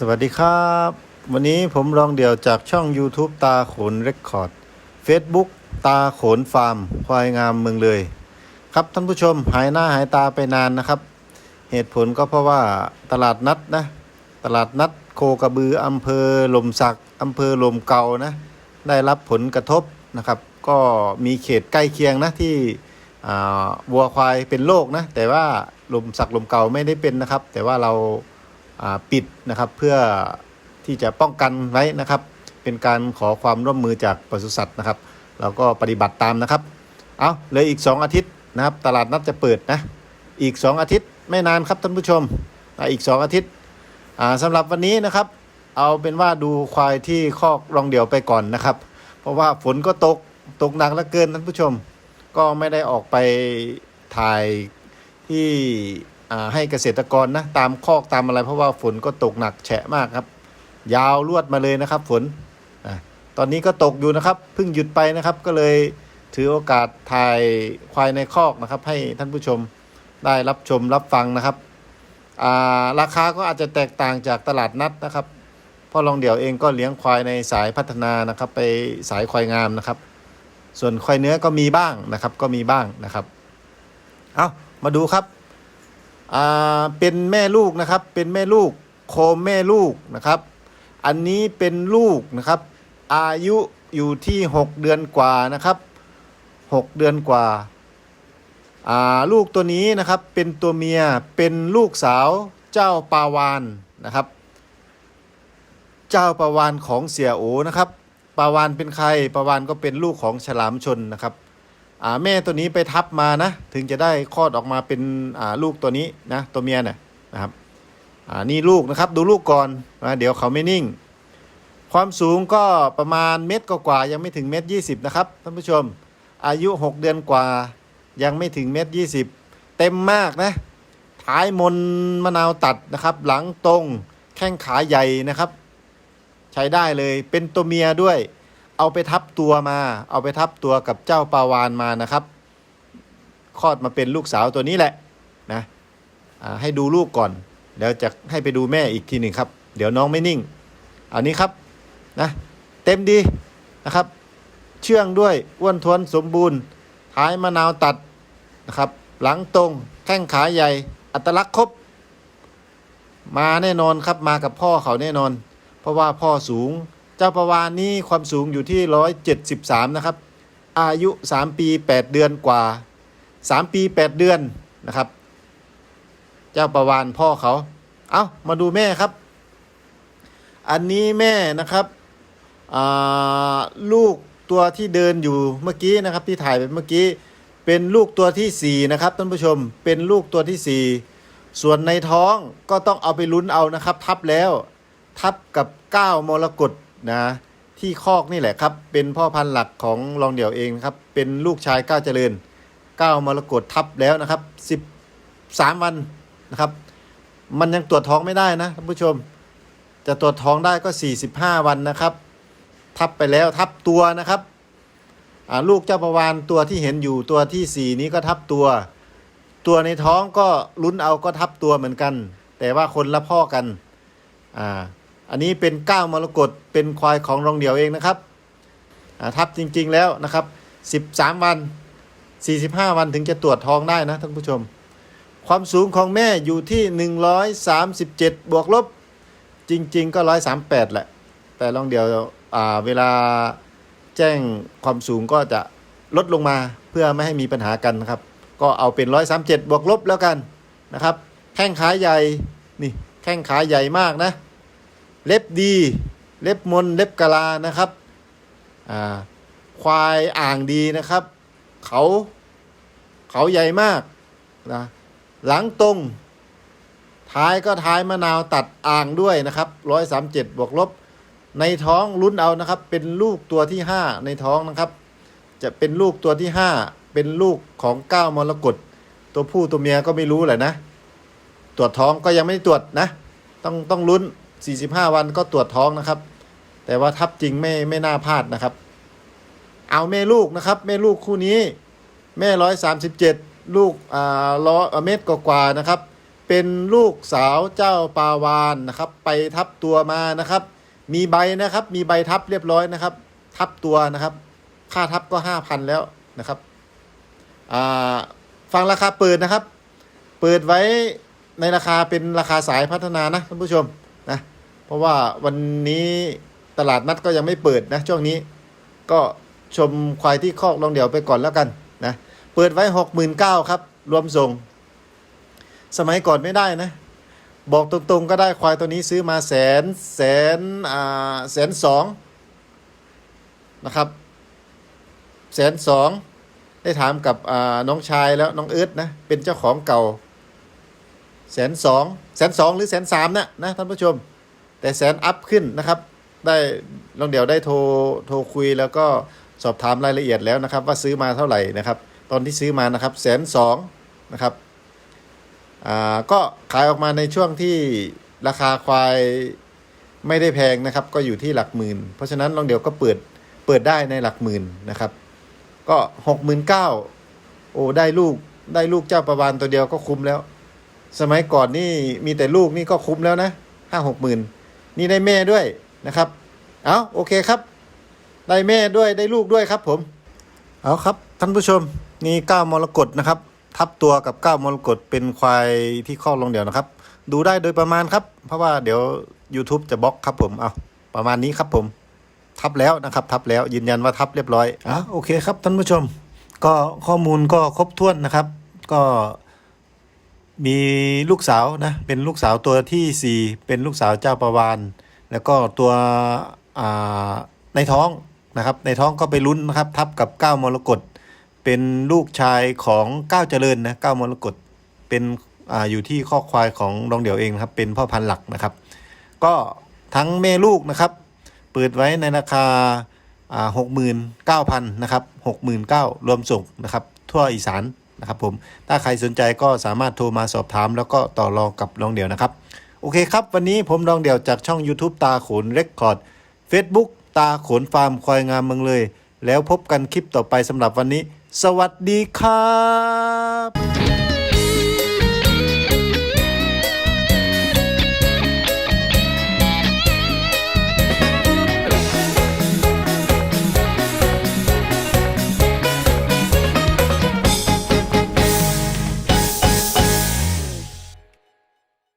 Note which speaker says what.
Speaker 1: สวัสดีครับ วันนี้ผมลองเดี่ยวจากช่อง YouTube ตาขนเรคคอร์ด Facebook ตาขนฟาร์ม ควายงามเมืองเลย ครับท่านผู้ชมหายหน้าหายตาไปนานนะครับ เหตุผลก็เพราะว่าตลาดนัดนะ ตลาดนัดโคกระบืออำเภอลมสักอำเภอลมเก่านะ ได้รับผลกระทบนะครับ ก็มีเขตใกล้เคียงนะที่วัวควายเป็นโรคนะ แต่ว่าลมสักลมเก่าไม่ได้เป็นนะครับ แต่ว่าเรา ปิดนะครับเพื่อที่จะป้องกันไว้นะครับ เป็นการขอความร่วมมือจากปศุสัตว์นะครับเราก็ปฏิบัติตามนะครับ เอาเลยอีก 2 อาทิตย์นะครับ ตลาดนัดจะเปิดนะอีก 2 อาทิตย์ไม่นานครับท่านผู้ชมอีก 2 อาทิตย์อ่าสำหรับวันนี้นะครับ เอาเป็นว่าดูควายที่คอกรองเดี่ยวไปก่อนนะครับ เพราะว่าฝนก็ตกตกหนักเหลือเกินท่านผู้ชม ก็ไม่ได้ออกไปถ่ายที่ ให้เกษตรกรนะตามคอกตามอะไร เพราะว่าฝนก็ตกหนักแฉะมากครับ ยาวลวดมาเลยนะครับ ฝนอตอนนี้ก็ตกอยู่นะครับเพิ่งหยุดไปนะครับ ก็เลยถือโอกาสถ่ายควายในคอกนะครับ ให้ท่านผู้ชมได้รับชมรับฟังนะครับาราคาก็อาจจะแตกต่างจากตลาดนัดนะครับพ่อลองเดี่ยวเองก็เลี้ยงควายในสายพัฒนานะครับ ไปสายควายงามนะครับ ส่วนควายเนื้อก็มีบ้างนะครับ ก็มีบ้างนะครับ เอามาดูครับ อ่าเป็นแม่ลูกนะครับ เป็นแม่ลูกโคมแม่ลูกนะครับ อันนี้เป็นลูกนะครับ อายุอยู่ที่ 6 เดือนกว่านะครับ 6 เดือนกว่าอ่าลูกตัวนี้นะครับเป็นตัวเมียเป็นลูกสาวเจ้าปาวานนะครับ เจ้าปาวานของเสียโอนะครับปาวานเป็นใครปาวานก็เป็นลูกของฉลามชนนะครับ แม่ตัวนี้ไปทับมานะ ถึงจะได้คลอดออกมาเป็นลูกตัวนี้นะตัวเมียเนี่ยนะครับนี่ลูกนะครับดูลูกก่อนนะเดี๋ยวเขาไม่นิ่ง ความสูงก็ประมาณเม็ดกว่าๆยังไม่ถึงเม็ดยี่สิบนะครับท่านผู้ชม อายุ 6 เดือนกว่ายังไม่ถึงเม็ดยี่สิบเต็มมากนะท้ายมนมะนาวตัดนะครับ หลังตรงแข้งขาใหญ่นะครับ ใช้ได้เลยเป็นตัวเมียด้วย เอาไปทับตัวมา เอาไปทับตัวกับเจ้าปาวานมานะครับคลอดมาเป็นลูกสาวตัวนี้แหละนะให้ดูลูกก่อนเดี๋ยวจะให้ไปดูแม่อีกทีหนึ่งครับ เดี๋ยวน้องไม่นิ่ง อันนี้ครับนะเต็มดีนะครับ เชื่องด้วยอ้วนท้วนสมบูรณ์ ท้ายมะนาวตัดนะครับ หลังตรงแข้งขาใหญ่ อัตลักษณ์ครบ มาแน่นอนครับมากับพ่อเขาแน่นอน เพราะว่าพ่อสูง เจ้าประวานนี่ความสูงอยู่ที่ 173 นะครับ อายุ 3 ปี 8 เดือนกว่า 3 ปี 8 เดือนนะครับ เจ้าประวานพ่อเขา เอามาดูแม่ครับ อันนี้แม่นะครับ ลูกตัวที่เดินอยู่เมื่อกี้นะครับที่ถ่ายไปเมื่อกี้ เป็นลูกตัวทีสี่4 นะครับท่านผู้ชม เป็นลูกตัวที่ 4 ส่วนในท้องก็ต้องเอาไปลุ้นเอานะครับ ทับแล้ว ทับกับก้ามรกต นะที่คอกนี่แหละครับ เป็นพ่อพันธุ์หลักของรองเดี่ยวเองครับ เป็นลูกชายก้าวเจริญก้าวมรกตทับแล้วนะครับ13วันนะครับ มันยังตรวจท้องไม่ได้นะท่านผู้ชม จะตรวจท้องได้ก็45วันนะครับ ทับไปแล้วทับตัวนะครับลูกเจ้าประวานตัวที่เห็นอยู่ตัวที่4นี้ก็ทับตัว ตัวในท้องก็ลุ้นเอาก็ทับตัวเหมือนกัน แต่ว่าคนละพ่อกันอ่า อันนี้เป็นก้าวมรกตเป็นควายของรองเดี่ยวเองนะครับทับจริงๆแล้วนะครับ 13 วัน 45 วันถึงจะตรวจท้องได้นะท่านผู้ชม ความสูงของแม่อยู่ที่ 137 บวกลบ จริง ๆ ก็ 138 แหละ แต่รองเดี่ยวเวลาแจ้งความสูงก็จะลดลงมาเพื่อไม่ให้มีปัญหากันนะครับ ก็เอาเป็น 137 บวกลบแล้วกันนะครับ แข้งขาใหญ่ นี่ แข้งขาใหญ่มากนะ เล็บดี เล็บมน เล็บกะลานะครับควายอ่างดีนะครับ เขาเขาใหญ่มากนะหลังตรง ท้ายก็ท้ายมะนาวตัดอ่างด้วยนะครับร้อยสามเจ็ดบวกลบ ในท้องลุ้นเอานะครับ เป็นลูกตัวที่ห้าในท้องนะครับ จะเป็นลูกตัวที่ห้าเป็นลูกของเก้ามรกตตัวผู้ตัวเมียก็ไม่รู้แหละนะ ตรวจท้องก็ยังไม่ได้ตรวจนะ ต้องต้องลุ้น 45 วันก็ตรวจท้องนะครับ แต่ว่าทับจริงไม่ไม่น่าพลาดนะครับ เอาแม่ลูกนะครับแม่ลูกคู่นี้ แม่ร้อยสามสิบเจ็ดลูกอ่าร้อเมตรกว่านะครับ เป็นลูกสาวเจ้าปาวานนะครับ ไปทับตัวมานะครับ มีใบนะครับ มีใบทับเรียบร้อยนะครับ ทับตัวนะครับ ค่าทับก็ห้าพันแล้วนะครับอ่าฟังราคาเปิดนะครับ เปิดไว้ในราคาเป็นราคาสายพัฒนานะท่านผู้ชม นะเพราะว่าวันนี้ตลาดนัดก็ยังไม่เปิดนะช่วงนี้ก็ชมควายที่คอกลองเดี่ยวไปก่อนแล้วกันนะเปิดไว้หกหมื่นเก้าครับ รวมส่ง สมัยก่อนไม่ได้นะ บอกตรงๆก็ได้ควายตัวนี้ซื้อมาแสนแสนอ่าแสนสองนะครับแสนสองได้ถามกับน้องชายแล้วน้องเอิร์ธนะ เป็นเจ้าของเก่า แสนสองแสนสองหรือแสนสามนะนะท่านผู้ชม แต่แสนอัพขึ้นนะครับ ได้ลองเดี๋ยวได้โทรโทรคุยแล้วก็สอบถามรายละเอียดแล้วนะครับ ว่าซื้อมาเท่าไหร่นะครับ ตอนที่ซื้อมานะครับแสนสองนะครับอ่าก็ขายออกมาในช่วงที่ราคาควายไม่ได้แพงนะครับ ก็อยู่ที่หลักหมื่น เพราะฉะนั้นลองเดี๋ยวก็เปิดเปิดได้ในหลักหมื่นนะครับ ก็หกหมื่นเก้าโอ้ได้ลูกได้ลูกเจ้าประวานตัวเดียวก็คุ้มแล้ว สมัยก่อนนี่มีแต่ลูกนี่ก็คุ้มแล้วนะห้าหกหมื่นนี่ได้แม่ด้วยนะครับ เอาโอเคครับ ได้แม่ด้วยได้ลูกด้วยครับ ผม เอาครับท่านผู้ชมนี่ก้าวมรกตนะครับ ทับตัวกับก้าวมรกตเป็นควายที่ข้อลงเดี่ยวนะครับ ดูได้โดยประมาณครับ เพราะว่าเดี๋ยว YouTube จะบล็อกครับผมเอาประมาณนี้ครับผม ทับแล้วนะครับ ทับแล้วยืนยันว่าทับเรียบร้อยอะโอเคครับท่านผู้ชม ก็ข้อมูลก็ครบถ้วนนะครับ ก็ มีลูกสาวนะเป็นลูกสาวตัวที่สี่เป็นลูกสาวเจ้าประวานแล้วก็ตัวในท้องนะครับ ในท้องก็ไปลุ้นนะครับ ทับกับก้ามรกตเป็นลูกชายของก้าวเจริญนะก้ามรกตเป็นออยู่ที่ข้อควายของรองเดี่ยวเองครับ เป็นพ่อพันธุ์หลักนะครับ ก็ทั้งแม่ลูกนะครับ เปิดไว้ในราคาหกหมื่นเก้าพันนะครับหกหมื่นเก้ารวมส่งนะครับ ทั่วอีสาน นะครับผมถ้าใครสนใจก็สามารถโทรมาสอบถาม แล้วก็ต่อรองกับรองเดี่ยวนะครับ โอเคครับ วันนี้ผมรองเดี่ยวจากช่อง YouTube ตาขนเรคคอร์ด Facebook ตาขนฟาร์มควายงามเมืองเลย แล้วพบกันคลิปต่อไปสำหรับวันนี้ สวัสดีครับ